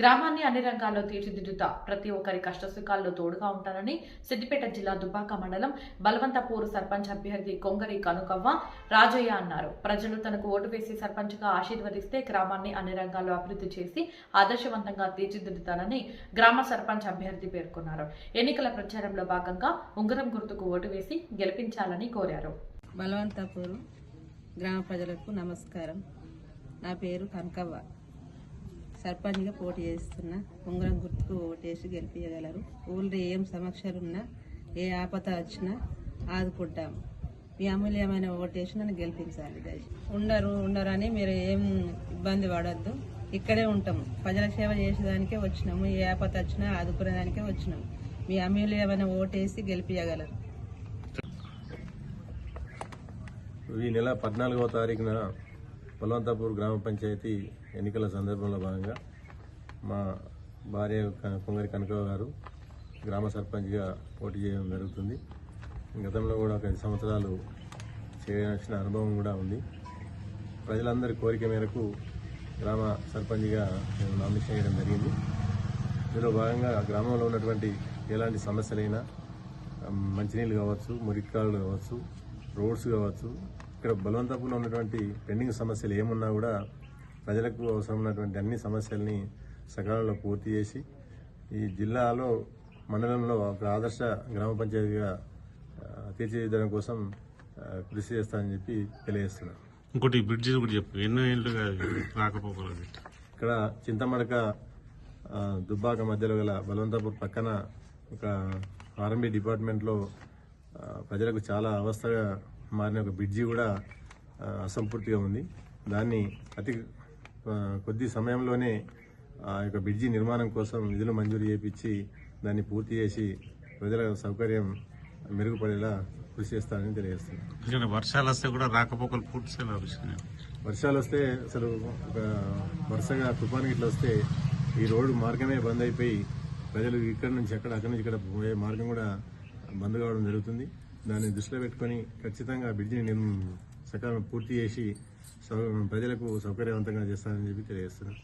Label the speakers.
Speaker 1: గ్రామాన్ని అన్ని రంగాల్లో తీర్చిదిద్దుతా ప్రతి ఒక్కరి కష్టసుఖాల్లో తోడుగా ఉంటానని సిద్దిపేట జిల్లా దుబ్బాక మండలం బలవంతపూర్ సర్పంచ్ అభ్యర్థి కొంగరి కనుకవ్వ రాజయ్య అన్నారు. ప్రజలు తనకు ఓటు వేసి సర్పంచ్గా ఆశీర్వదిస్తే గ్రామాన్ని అన్ని రంగాల్లో అభివృద్ధి చేసి ఆదర్శవంతంగా తీర్చిదిద్దుతానని గ్రామ సర్పంచ్ అభ్యర్థి పేర్కొన్నారు. ఎన్నికల ప్రచారంలో భాగంగా ఉంగరం గుర్తుకు ఓటు వేసి గెలిపించాలని కోరారు.
Speaker 2: బలవంతపూర్ గ్రామ ప్రజలకు నమస్కారం. నా పేరు కనకవ్వ. సర్పంచ్గా పోటీ చేస్తున్నా ఉంగరం గుర్తుకు ఓటేసి గెలిపించగలరు ఊళ్ళో ఏం సమస్యలు ఉన్నా ఏ ఆపద వచ్చినా ఆదుకుంటాం. మీ అమూల్యమైన ఓటేసి నన్ను గెలిపించాలి ఉండరు ఉండరు అని మీరు ఏం ఇబ్బంది పడద్దు. ఇక్కడే ఉంటాము. ప్రజల సేవ చేసేదానికే వచ్చినాము. ఏ ఆపద వచ్చినా ఆదుకునేదానికే వచ్చినాము. మీ అమూల్యమైన ఓటేసి గెలిపించగలరు
Speaker 3: ఈ నెల పద్నాలుగవ తారీఖున బలవంతాపూర్ గ్రామ పంచాయతీ ఎన్నికల సందర్భంలో భాగంగా మా భార్య కొంగరి కనకవ గారు గ్రామ సర్పంచ్గా పోటీ చేయడం జరుగుతుంది. గతంలో కూడా ఒక ఐదు సంవత్సరాలు చేయాల్సిన అనుభవం కూడా ఉంది. ప్రజలందరి కోరిక మేరకు గ్రామ సర్పంచ్గా నేను నామినేషన్ చేయడం జరిగింది. ఇందులో భాగంగా గ్రామంలో ఉన్నటువంటి ఎలాంటి సమస్యలైనా మంచినీళ్ళు కావచ్చు మురికాలు కావచ్చు రోడ్స్ కావచ్చు ఇక్కడ బలవంతపులో ఉన్నటువంటి పెండింగ్ సమస్యలు ఏమున్నా కూడా ప్రజలకు అవసరం ఉన్నటువంటి అన్ని సమస్యల్ని సకాలంలో పూర్తి చేసి ఈ జిల్లాలో మండలంలో ఒక ఆదర్శ గ్రామ పంచాయతీగా తీర్చిదిద్దడం కోసం కృషి చేస్తానని చెప్పి తెలియజేస్తున్నాను.
Speaker 4: ఇంకోటి బ్రిడ్జి కూడా చెప్పు. ఎన్నో ఏళ్ళుగా రాకపోకలు
Speaker 3: ఇక్కడ చింతమడక దుబ్బాక మధ్యలో గల బలవంతపూర్ పక్కన ఒక ఆర్ఎంబీ డిపార్ట్మెంట్లో ప్రజలకు చాలా అవస్థగా మారిన ఒక బ్రిడ్జి కూడా అసంపూర్తిగా ఉంది. దాన్ని అతి కొద్ది సమయంలోనే ఆ యొక్క బ్రిడ్జి నిర్మాణం కోసం నిధులు మంజూరు చేయించి దాన్ని పూర్తి చేసి ప్రజల సౌకర్యం మెరుగుపడేలా కృషి చేస్తానని తెలియజేస్తున్నాను.
Speaker 4: వర్షాలు వస్తే కూడా రాకపోకలు పూర్తి
Speaker 3: వర్షాలు వస్తే అసలు ఒక వరుసగా తుఫాను ఇట్లా వస్తే ఈ రోడ్డు మార్గమే బంద్ అయిపోయి ప్రజలు ఇక్కడ నుంచి అక్కడ అక్కడి నుంచి ఇక్కడ పోయే మార్గం కూడా బంద్ కావడం జరుగుతుంది. దాన్ని దృష్టిలో పెట్టుకొని ఖచ్చితంగా బ్రిడ్జిని నిర్మ సకాలం పూర్తి చేసి సౌ- ప్రజలకు సౌకర్యవంతంగా చేస్తానని చెప్పి తెలియజేస్తున్నాను.